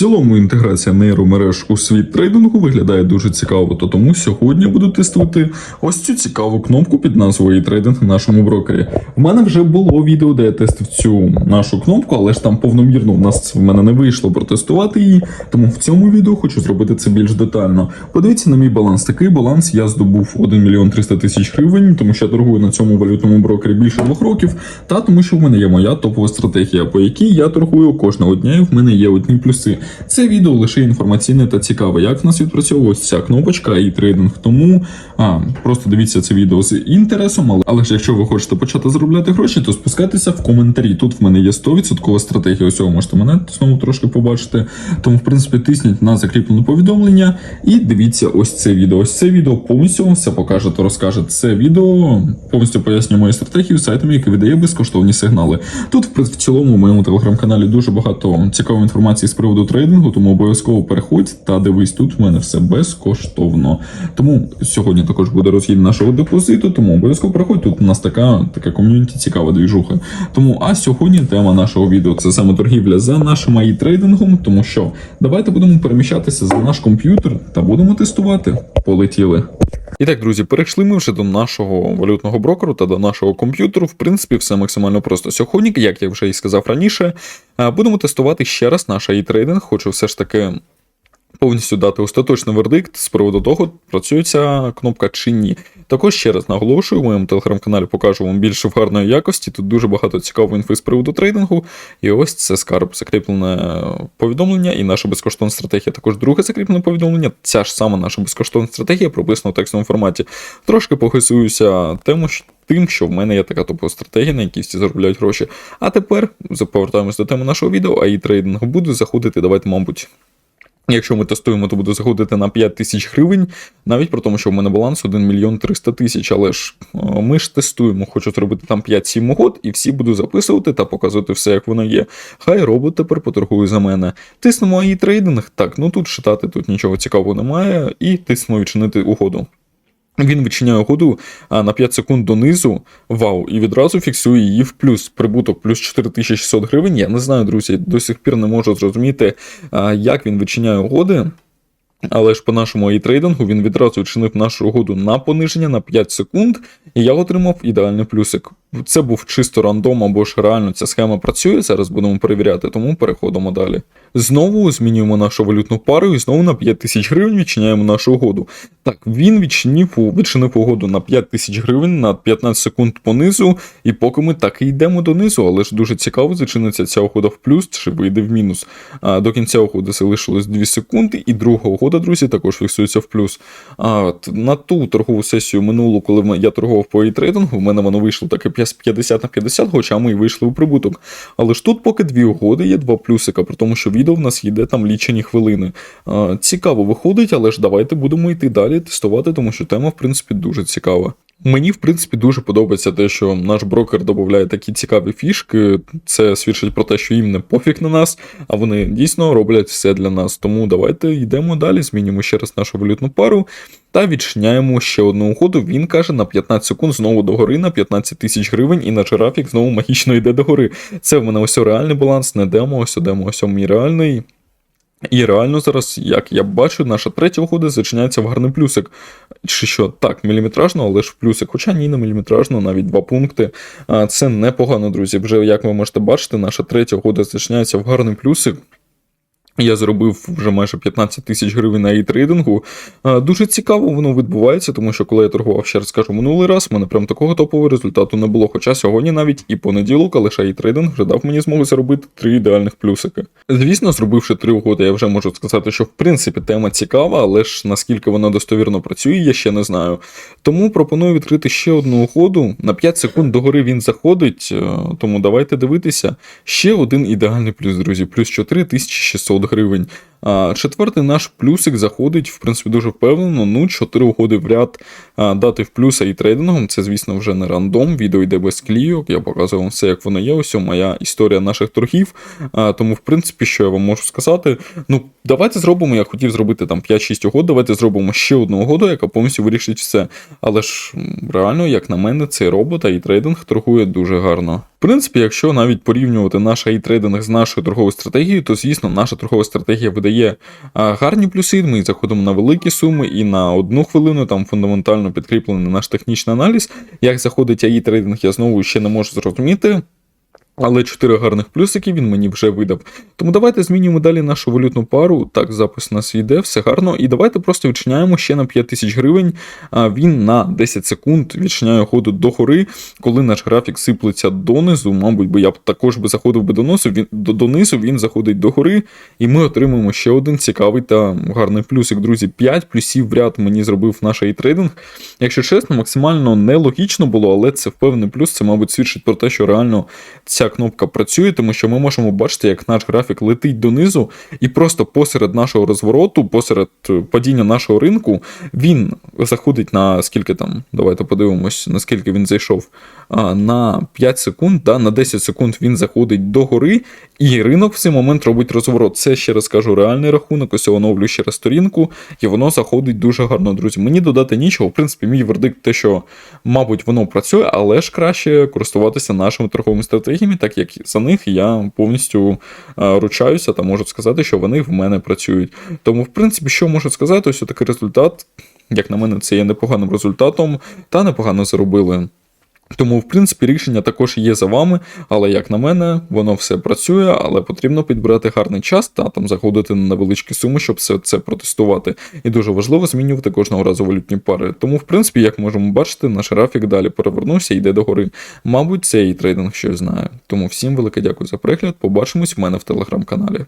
цілому інтеграція нейромереж у світ трейдингу виглядає дуже цікаво, то тому сьогодні буду тестувати ось цю цікаву кнопку під назвою трейдинг на нашому брокері. В мене вже було відео, де я тестив цю нашу кнопку, але ж там повномірно в нас в мене не вийшло протестувати її. Тому в цьому відео хочу зробити це більш детально. Подивіться на мій баланс. Такий баланс я здобув 1 мільйон 300 тисяч гривень, тому що я торгую на цьому валютному брокері більше двох років. Та тому, що в мене є моя топова стратегія, по якій я торгую кожного дня, і в мене є одні плюси. Це відео лише інформаційне та цікаве, як в нас відпрацьовувалось ця кнопочка і трейдинг. Тому а, просто дивіться це відео з інтересом. Але, але ж якщо ви хочете почати заробляти гроші, то спускайтеся в коментарі. Тут в мене є 100% стратегія. Ось цього можете мене знову трошки побачити. Тому, в принципі, тисніть на закріплене повідомлення і дивіться ось це відео. Ось це відео повністю все покаже та розкаже. Це відео повністю пояснює мою стратегію сайтом, який видає безкоштовні сигнали. Тут в цілому в моєму телеграм-каналі дуже багато цікавої інформації з приводу трейдингу, тому обов'язково переходь та дивись, тут в мене все безкоштовно. Тому сьогодні також буде розхід нашого депозиту, тому обов'язково переходь. Тут у нас така така ком'юніті цікава двіжуха. Тому а сьогодні тема нашого відео це саме торгівля за нашим аї трейдингом. Тому що давайте будемо переміщатися за наш комп'ютер та будемо тестувати. Полетіли. І так, друзі, перейшли ми вже до нашого валютного брокеру та до нашого комп'ютеру. В принципі, все максимально просто. Сьогодні, як я вже і сказав раніше, е, будемо тестувати ще раз наш аї трейдинг. Хочу все ж таки повністю дати остаточний вердикт з приводу того, працює ця кнопка чи ні. Також ще раз наголошую, в моєму телеграм-каналі покажу вам більше в гарної якості. Тут дуже багато цікавої інфи з приводу трейдингу. І ось це скарб, закріплене повідомлення, і наша безкоштовна стратегія. Також друге закріплене повідомлення. Ця ж сама наша безкоштовна стратегія прописана в текстовому форматі. Трошки похисуюся тему. Тим, що в мене є така топова стратегія, на якій всі заробляють гроші. А тепер повертаємось до теми нашого відео, а і трейдингу буду заходити. Давайте, мабуть, Якщо ми тестуємо, то буде заходити на 5 тисяч гривень, навіть про тому, що в мене баланс 1 мільйон 300 тисяч. Але ж ми ж тестуємо, хочу зробити там 5-7 угод, і всі буду записувати та показувати все, як воно є. Хай робот тепер поторгує за мене. Тиснемо і трейдинг. Так, ну тут читати тут нічого цікавого немає, і тиснемо відчинити угоду. Він відчиняє угоду на 5 секунд донизу, вау, і відразу фіксує її в плюс. Прибуток плюс 4600 гривень. Я не знаю, друзі, до сих пір не можу зрозуміти, як він вичиняє угоди. Але ж по нашому трейдингу він відразу відчинив нашу угоду на пониження на 5 секунд, і я отримав ідеальний плюсик. Це був чисто рандом, або ж реально ця схема працює. Зараз будемо перевіряти, тому переходимо далі. Знову змінюємо нашу валютну пару і знову на 5 тисяч гривень відчиняємо нашу угоду. Так, він відчинив відчинив угоду на 5 тисяч гривень на 15 секунд понизу, і поки ми так і йдемо донизу, але ж дуже цікаво, зачиниться ця угода в плюс чи вийде в мінус. А До кінця угоди залишилось 2 секунди, і друга угода, друзі, також фіксується в плюс. А На ту торгову сесію минулу, коли я торгував по і-трейдингу, в мене воно вийшло таке 50 на 50, хоча ми і вийшли у прибуток. Але ж тут поки дві угоди є два плюсика, при тому, що відео в нас йде там лічені хвилини. Цікаво виходить, але ж давайте будемо йти далі тестувати, тому що тема, в принципі, дуже цікава. Мені, в принципі, дуже подобається те, що наш брокер додає такі цікаві фішки. Це свідчить про те, що їм не пофіг на нас, а вони дійсно роблять все для нас. Тому давайте йдемо далі, змінюємо ще раз нашу валютну пару та відчиняємо ще одну угоду. Він каже на 15 секунд знову догори на 15 тисяч гривень, і на жирафік знову магічно йде догори. Це в мене ось реальний баланс, не демо, ось демо, ось мій реальний. І реально зараз, як я бачу, наша третя угода зачиняється в гарний плюсик. Чи що так, міліметражно, але ж в плюсик. Хоча ні, не міліметражно, навіть два пункти. Це непогано, друзі. Вже як ви можете бачити, наша третя угода зачиняється в гарний плюсик. Я зробив вже майже 15 тисяч гривень на її трейдингу. Дуже цікаво воно відбувається, тому що коли я торгував, ще раз скажу, минулий раз, в мене прям такого топового результату не було. Хоча сьогодні навіть і понеділок, але ще трейдинг вже дав мені змогу заробити три ідеальних плюсики. Звісно, зробивши три угоди, я вже можу сказати, що в принципі тема цікава, але ж наскільки вона достовірно працює, я ще не знаю. Тому пропоную відкрити ще одну угоду. На 5 секунд догори він заходить, е, тому давайте дивитися. Ще один ідеальний плюс, друзі, плюс 4600 гривень. А, четвертий наш плюсик заходить, в принципі, дуже впевнено. Ну, 4 угоди в ряд дати в плюса і трейдингом. Це, звісно, вже не рандом. Відео йде без клійок. Я показую вам все, як воно є. Ось моя історія наших торгів. Тому, в принципі, що я вам можу сказати. Ну, давайте зробимо. Я хотів зробити там 5-6 угод. Давайте зробимо ще одну угоду, яка повністю вирішить все. Але ж реально, як на мене, цей робот і трейдинг торгує дуже гарно. В принципі, якщо навіть порівнювати наш трейдинг з нашою торговою стратегією, то звісно, наша торгова стратегія видає гарні плюси. Ми заходимо на великі суми і на одну хвилину там фундаментально підкріплений наш технічний аналіз. Як заходить АІ трейдинг, я знову ще не можу зрозуміти. Але 4 гарних плюсики він мені вже видав. Тому давайте змінюємо далі нашу валютну пару. Так, запис у нас йде, все гарно. І давайте просто відчиняємо ще на 5 тисяч гривень. А він на 10 секунд відчиняє ходу догори. Коли наш графік сиплеться донизу, мабуть, би я б також би заходив би донизу, він, донизу, він заходить догори, і ми отримуємо ще один цікавий та гарний плюсик. Друзі, 5 плюсів в ряд мені зробив наш трейдинг. Якщо чесно, максимально нелогічно було, але це впевнений плюс. Це, мабуть, свідчить про те, що реально ця кнопка працює, тому що ми можемо бачити, як наш графік летить донизу, і просто посеред нашого розвороту, посеред е, падіння нашого ринку, він заходить на скільки там, давайте подивимось, наскільки він зайшов. На 5 секунд, да, на 10 секунд він заходить догори, і ринок в цей момент робить розворот. Це ще раз кажу, реальний рахунок. Ось я оновлю ще раз сторінку, і воно заходить дуже гарно, друзі. Мені додати нічого. В принципі, мій вердикт те, що, мабуть, воно працює, але ж краще користуватися нашими торговими стратегіями, так як за них я повністю е, ручаюся та можу сказати, що вони в мене працюють. Тому, в принципі, що можу сказати, ось такий результат, як на мене, це є непоганим результатом, та непогано заробили. Тому, в принципі, рішення також є за вами, але як на мене, воно все працює, але потрібно підбирати гарний час та там заходити на невеличкі суми, щоб все це протестувати. І дуже важливо змінювати кожного разу валютні пари. Тому, в принципі, як можемо бачити, наш графік далі перевернувся і йде догори. Мабуть, це і трейдинг щось знає. Тому всім велике дякую за перегляд. Побачимось в мене в телеграм-каналі.